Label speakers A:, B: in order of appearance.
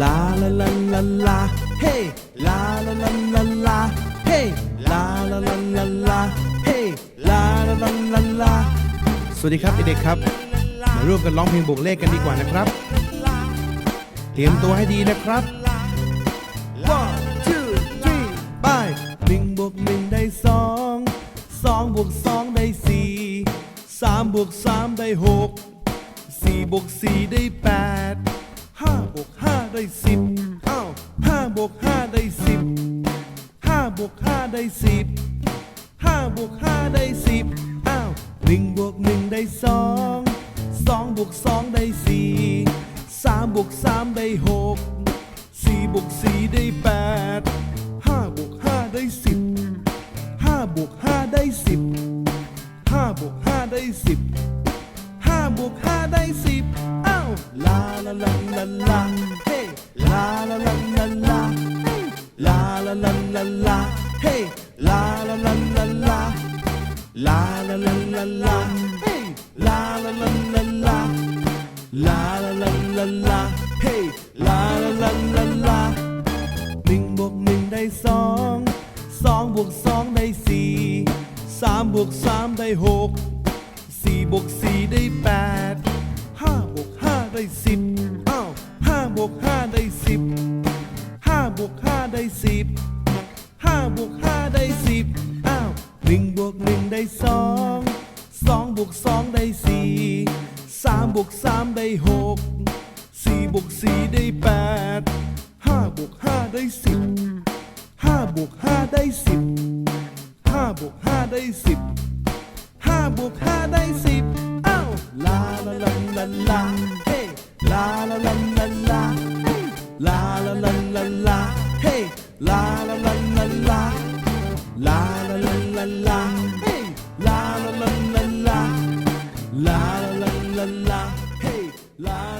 A: ลาลาลาลาลาเฮ้ลาลาลาลาลาเฮ้ลาลาลาลาลาเฮ้ลาลาลาลาลาสวัสดีครับเด็กๆครับ มาร่วมกันร้องเพลงบวกเลขกันดีกว่านะครับ เตรียมตัวให้ดีนะครับ one two three ไปหนึ่งบวกหนึ่งได้สองสองบวกสองได้สี่สามบวกสามได้หกสี่บวกสี่ได้แปด ได้สิบอ้าวห้าบวกห้าได้สิบห้าบวกห้าได้สิบห้าบวกห้าได้สิบอ้าวหนึ่งบวกหนึ่งได้สองสองบวกสองได้สี่สามบวกสามได้หกสี่บวกสี่ได้แปดห้าบวกห้าได้สิบห้าบวกห้าได้สิบห้าบวกห้าได้สิบห้าบวกห้าได้สิบ้า ลาลาลาลาลาเฮ้ลาลาลาลาลาลาลาลาลาลาเฮ้ลาลาลาลาลาลาลาลาลาลาเฮ้ลาลาลาลาลาลาลาลาลาเฮ้ลาลาลาลาลาหนึ่งบวกหนึ่งได้สองสองบวกสองได้สี่สามบวกสามได้หกสี่บวกสี่ได้แปดห้าบวก ได้สิบอ้าวห้าบวกห้าได้สิบห้าบวกห้าได้สิบห้าบวกห้าได้สิบอ้าวหนึ่งบวกหนึ่งได้สองสองบวกสองได้สี่สามบวกสามได้หกสี่บวกสี่ได้แปดห้าบวกห้าได้สิบห้าบวกห้าได้สิบห้าบวกห้าได้สิบห้าบวกห้าได้สิบ la la, hey, la la la la la, hey, la la la la la, hey, la la la la la, la la la la la, hey, la la la la la, la la la la la, hey, la.